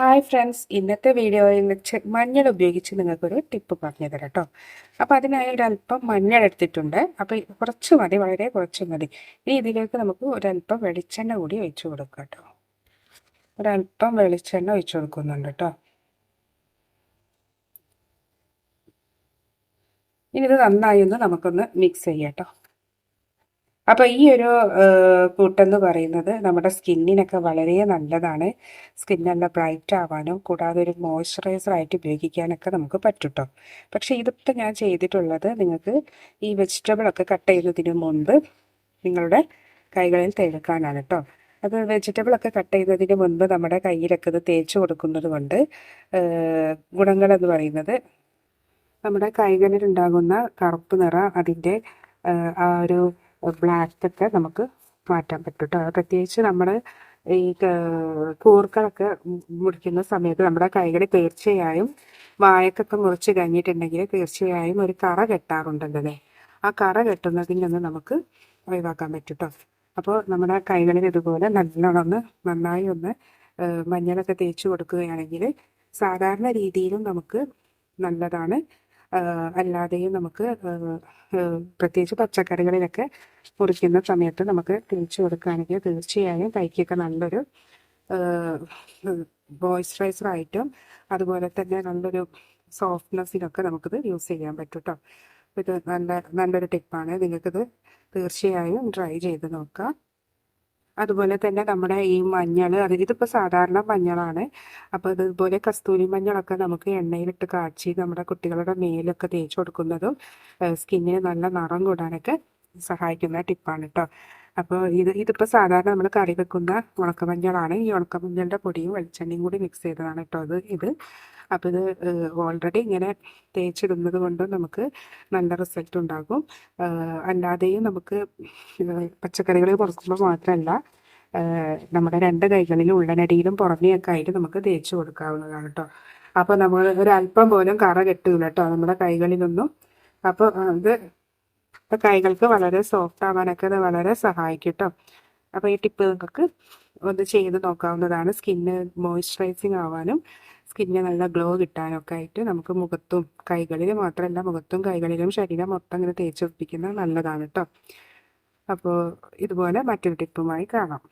Hi friends ഇന്നത്തെ വീഡിയോയിൽ വെച്ച് മഞ്ഞൾ ഉപയോഗിച്ച് നിങ്ങൾക്കൊരു ടിപ്പ് പറഞ്ഞു തരാം കേട്ടോ. അപ്പോൾ അതിനായി ഒരല്പം മഞ്ഞൾ എടുത്തിട്ടുണ്ട്. അപ്പോൾ കുറച്ച് മതി വളരെ കുറച്ച് മതി. ഇനി ഇതിലേക്ക് നമുക്ക് ഒരല്പം വെളിച്ചെണ്ണ കൂടി ഒഴിച്ചു കൊടുക്കാം കേട്ടോ. ഒരല്പം വെളിച്ചെണ്ണ ഒഴിച്ചു കൊടുക്കുന്നുണ്ട് കേട്ടോ. ഇനി ഇത് നന്നായി ഒന്ന് നമുക്കൊന്ന് മിക്സ് ചെയ്യാം കേട്ടോ. അപ്പോൾ ഈ ഒരു കൂട്ടെന്ന് പറയുന്നത് നമ്മുടെ സ്കിന്നിനൊക്കെ വളരെ നല്ലതാണ്. സ്കിൻ നല്ല ബ്രൈറ്റ് ആവാനും കൂടാതെ ഒരു മോയ്സ്ചറൈസർ ആയിട്ട് ഉപയോഗിക്കാനൊക്കെ നമുക്ക് പറ്റുട്ടോ. പക്ഷെ ഇതൊക്കെ ഞാൻ ചെയ്തിട്ടുള്ളത് നിങ്ങൾക്ക് ഈ വെജിറ്റബിൾ ഒക്കെ കട്ട് ചെയ്യുന്നതിന് മുൻപ് നിങ്ങളുടെ കൈകളിൽ തേക്കാനാണ് കേട്ടോ അത് വെജിറ്റബിൾ ഒക്കെ കട്ട് ചെയ്യുന്നതിന് മുൻപ് നമ്മുടെ കയ്യിലൊക്കെ ഇത് തേച്ച് കൊടുക്കുന്നത് കൊണ്ട് ഗുണങ്ങൾ എന്ന് പറയുന്നത് നമ്മുടെ കൈകളിലുണ്ടാകുന്ന കറുപ്പ് നിറ അതിന്റെ ആ ഒരു ബ്ലാക്ക് ഒക്കെ നമുക്ക് മാറ്റാൻ പറ്റും കേട്ടോ പ്രത്യേകിച്ച് നമ്മുടെ ഈ കൂർക്കളൊക്കെ മുറിക്കുന്ന സമയത്ത് നമ്മുടെ കൈകളിൽ തീർച്ചയായും വായക്കൊക്കെ മുറിച്ച് കഴിഞ്ഞിട്ടുണ്ടെങ്കിൽ തീർച്ചയായും ഒരു കറ കെട്ടാറുണ്ടല്ലേ ആ കറ കെട്ടുന്നതിൽ നിന്ന് നമുക്ക് ഒഴിവാക്കാൻ പറ്റും കേട്ടോ അപ്പോൾ നമ്മുടെ കൈകളിൽ ഇതുപോലെ നല്ലോണം ഒന്ന് നന്നായി ഒന്ന് മഞ്ഞളൊക്കെ തേച്ച് കൊടുക്കുകയാണെങ്കിൽ സാധാരണ രീതിയിലും നമുക്ക് നല്ലതാണ്. അല്ലാതെയും നമുക്ക് പ്രത്യേകിച്ച് പച്ചക്കറികളിലൊക്കെ മുറിക്കുന്ന സമയത്ത് നമുക്ക് തേച്ച് കൊടുക്കുകയാണെങ്കിൽ തീർച്ചയായും കൈക്കൊക്കെ നല്ലൊരു മോയ്സ്ചറൈസറായിട്ടും അതുപോലെ തന്നെ നല്ലൊരു സോഫ്റ്റ്നെസ്സിനൊക്കെ നമുക്കിത് യൂസ് ചെയ്യാൻ പറ്റും കേട്ടോ ഇത് നല്ല നല്ലൊരു ടിപ്പാണ് നിങ്ങൾക്കിത് തീർച്ചയായും ട്രൈ ചെയ്ത് നോക്കാം. അതുപോലെ തന്നെ നമ്മുടെ ഈ മഞ്ഞൾ അത് ഇതിപ്പോൾ സാധാരണ മഞ്ഞളാണ്. അപ്പോൾ അതുപോലെ കസ്തൂരി മഞ്ഞളൊക്കെ നമുക്ക് എണ്ണയിലിട്ട് കാച്ചി നമ്മുടെ കുട്ടികളുടെ മേലൊക്കെ തേച്ച് കൊടുക്കുന്നതും സ്കിന്നിന് നല്ല നിറം കൂടാനൊക്കെ സഹായിക്കുന്ന ടിപ്പാണ് കേട്ടോ അപ്പോൾ ഇത് ഇതിപ്പോൾ സാധാരണ നമ്മൾ കറി വെക്കുന്ന ഉണക്കമഞ്ഞളാണ്. ഈ ഉണക്കമഞ്ഞളുടെ പൊടിയും വെളിച്ചെണ്ണയും കൂടി മിക്സ് ചെയ്തതാണ് കേട്ടോ അത് ഇത്. അപ്പോൾ ഇത് ഓൾറെഡി ഇങ്ങനെ തേച്ചിടുന്നത് കൊണ്ട് നമുക്ക് നല്ല റിസൾട്ട് ഉണ്ടാകും. അല്ലാതെയും നമുക്ക് പച്ചക്കറികൾ കുറക്കുമ്പോൾ മാത്രമല്ല നമ്മുടെ രണ്ട് കൈകളിലും ഉള്ളനടിയിലും പുറമേയൊക്കെ ആയിട്ട് നമുക്ക് തേച്ച് കൊടുക്കാവുന്നതാണ് കേട്ടോ അപ്പോൾ നമ്മൾ ഒരല്പം പോലും കറ കെട്ടില്ല കേട്ടോ നമ്മുടെ കൈകളിലൊന്നും അപ്പോൾ ഇത് കൈകൾക്ക് വളരെ സോഫ്റ്റ് ആവാനൊക്കെ അത് വളരെ സഹായിക്കും കേട്ടോ അപ്പോൾ ഈ ടിപ്പ് നിങ്ങൾക്ക് ഒന്ന് ചെയ്ത് നോക്കാവുന്നതാണ്. സ്കിന്ന് മോയ്സ്ചറൈസിങ് ആവാനും സ്കിന്നിന് നല്ല ഗ്ലോ കിട്ടാനൊക്കെ ആയിട്ട് നമുക്ക് മുഖത്തും കൈകളിൽ മാത്രമല്ല മുഖത്തും കൈകളിലും ശരീരം മൊത്തം ഇങ്ങനെ തേച്ച് നല്ലതാണ് കേട്ടോ അപ്പോൾ ഇതുപോലെ മറ്റൊരു ടിപ്പുമായി കാണാം.